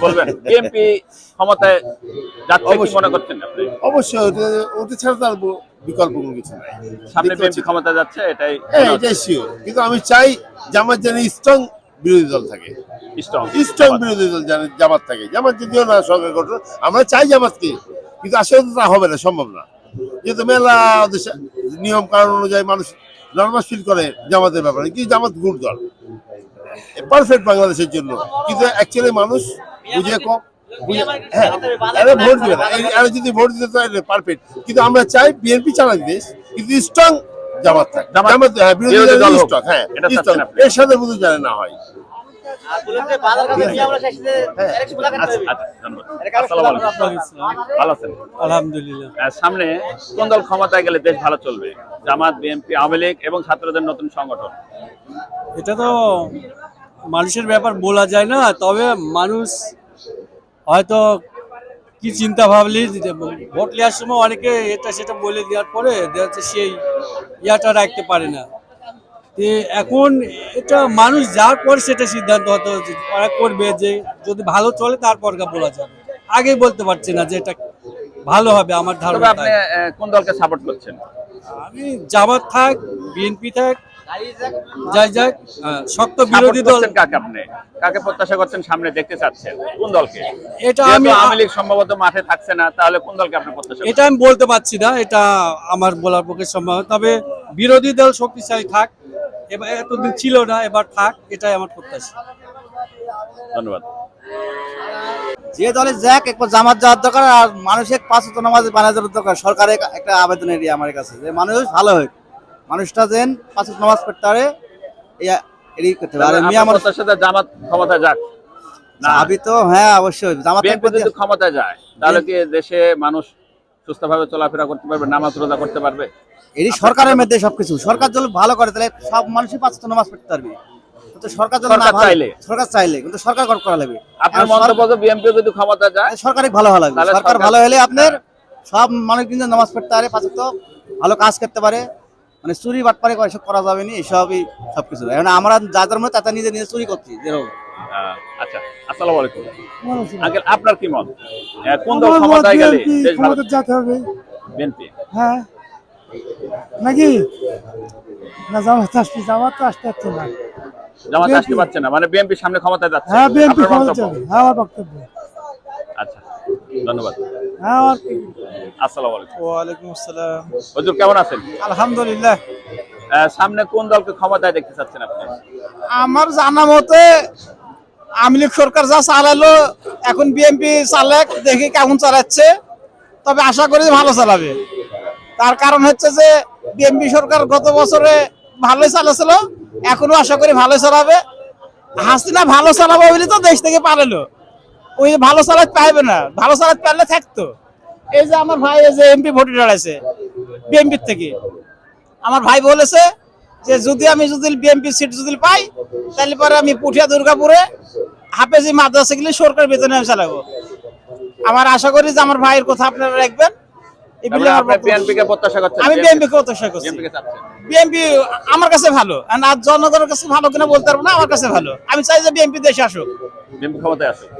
বলবেন? বিএনপি ক্ষমতায় যাচ্ছে কি মনে করছেন আপনি? অবশ্যই ওটা- ছাড়া তার বিকল্প কোনো কিছু নাই। সামনে বিএনপি ক্ষমতা যাচ্ছে এটাই হ্যাঁ এটাই শিওর কিন্তু আমি চাই জামাত যেন স্ট্রং বিরোধী দল থাকে। স্ট্রং স্ট্রং বিরোধী দল যেন জামাত থাকে। জামাত যদিও না সরকার গঠন আমরা চাই জামাতকে। কিন্তু আসলে তো তা হবে না সম্ভব না। যেহেতু মেলা নিয়ম কারণ অনুযায়ী মানুষ নর্মাস ফিল করে জামাতের ব্যাপারে। কি জামাত গুড দল। পারফেক্ট বাংলাদেশের জন্য। কিন্তু অ্যাকচুয়ালি মানুষ বুঝে কম? হ্যাঁ ভোট দিবে। না এই- যদি ভোট দিতে পারফেক্ট কিন্তু আমরা চাই বিএনপি চালাক দেশ কিন্তু স্ট্রং জামাত থাকে। জামাত- জামাত হ্যাঁ বিরোধী বিরোধী দল দল স্ট্রং হ্যাঁ এটা চাচ্ছেন এর সাথে বুঝে জানে না হয়। ধন্যবাদ। আসসালামু আলাইকুম। ভালো আছেন। আলহামদুলিল্লাহ। আহ, সামনে কোন দল ক্ষমতায় গেলে দেশ ভালো চলবে? জামাত বিএনপি আওয়ামী লীগ এবং ছাত্রদের নতুন সংগঠন? এটা তো মানুষের ব্যাপার বলা যায় না তবে মানুষ হয়তো কি চিন্তা ভাবলি ভোট নেওয়ার সময় অনেকে এটা সেটা বলে দেওয়ার পরে দেখা সেই ইয়াটা রাখতে পারে না। তো এখন এটা মানুষ যার পর সেটা সিদ্ধান্ত হয়তো যে ওরা করবে যে যদি ভালো চলে তারপর বলা যাবে। আগেই বলতে পারছি না যে এটা ভালো হবে আমার ধারণা আপনি কোন দলকে সাপোর্ট করছেন? আমি জামাত থাক বিএনপি থাক যাই যাক হ্যাঁ, শক্ত বিরোধী দল কাকে আপনি? কাকে প্রত্যাশা করছেন সামনে দেখতে চাচ্ছেন? কোন দলকে? এটা আমি আওয়ামী লীগ সম্ভবত মাঠে থাকছে না তাহলে কোন দলকে আপনি প্রত্যাশা এটা আমি বলতে পারছি না এটা আমার বলার পক্ষে সম্ভব তবে বিরোধী দল শক্তিশালী থাক এবার এতদিন ছিল না এবার থাক এটাই আমার প্রত্যাশা। ধন্যবাদ। যে দলে যাক একবার জামাত যাওয়ার দরকার আর মানুষের পাঁচ নামাজ বানানোর দরকার সরকারের একটা আবেদন এরিয়া আমার কাছে যে মানুষ ভালো হোক। মানুষটা যেন পাঁচ নামাজ পড়তে পারে এই- করতে আপনার মিয়া মানুষ প্রত্যাশাতে জামাত ক্ষমতায় যাক। না। আমি তো হ্যাঁ অবশ্যই। জামাত যদি ক্ষমতায় যায় তাহলে কি দেশে মানুষ সুস্থভাবে চলাফেরা করতে পারবে নামাজ রোজা করতে পারবে? এরই সরকারের মধ্যে সবকিছু। সরকার যদি ভালো করে তাহলে সব মানুষই পাঁচ নামাজ পড়তে পারবে। কিন্তু সরকার যদি না ভালো চাইলে। সরকার চাইলে কিন্তু সরকার করা লাগবে। আপনার মন্তব্য যে যদি ক্ষমতায় যায় সরকারই ভালো সরকার সরকার- ভালো হলে আপনার সব মানুষ কিন্তু নামাজ পড়তে পারে পাঁচ ভালো কাজ করতে পারে। মানে চুরি বাটপারে করে এসব করা যাবে না এসবই সবকিছু। এখন আমরা যাদের মধ্যে তাতে নিজে নিজে চুরি করছি যেরকম। আচ্ছা আসসালামু আলাইকুম। আঙ্কেল আপনার কি মত? আহ, কোন দল ক্ষমতায় গেলে দেশ ভালো যেতে হবে। বিএনপি। হ্যাঁ। নাকি? না জামাত আসবে জামাত তো আসতে পারছে না। জামাত BNP আসতে পারছে না মানে বিএনপি সামনে ক্ষমতায় যাচ্ছে। হ্যাঁ বিএনপি আপনার যাবে। হ্যাঁ বক্তব্য। আচ্ছা ধন্যবাদ। হ্যাঁ আমার আসসালামু আলাইকুম। ওয়ালাইকুম আসসালাম। হুজুর কেমন আছেন? আলহামদুলিল্লাহ। সামনে কোন দলকে ক্ষমতায় দেখতে চাচ্ছেন আপনি? আমার জানা মতে আওয়ামী লীগ সরকার যা চালালো এখন বিএনপি চালাক দেখি কেমন চালাচ্ছে। তবে আশা করি ভালো চালাবে। তার কারণ হচ্ছে যে বিএনপি সরকার গত বছরে ভালোই চালাছিল এখনও আশা করি ভালোই চালাবে। হাসিনা ভালো চালাবো বলে তো দেশ থেকে পালালো। ওই ভালো সালাদ পাইবে না, ভালো সালাদ পারলে থাকতো। এই যে আমার ভাই, এই যে এমপি ভোটে দাঁড়াইছে বিএমপির থেকে। আমার ভাই বলেছে যে, যদি আমি যদি বিএমপি সিট যদি পাই, তাহলে পরে আমি পুঠিয়া দুর্গাপুরে হাফেজি মাদ্রাসা গেলে সরকার বেতনে আমি চালাবো। আমার আশা করি যে আমার ভাইয়ের কথা আপনারা রাখবেন। আমার কাছে ভালো। আর জনগণের কাছে ভালো কিনা বলতে পারব না আমার কাছে ভালো। আমি চাই যে বিএনপি দেশে আসুক। বিএনপি ক্ষমতায় আসুক।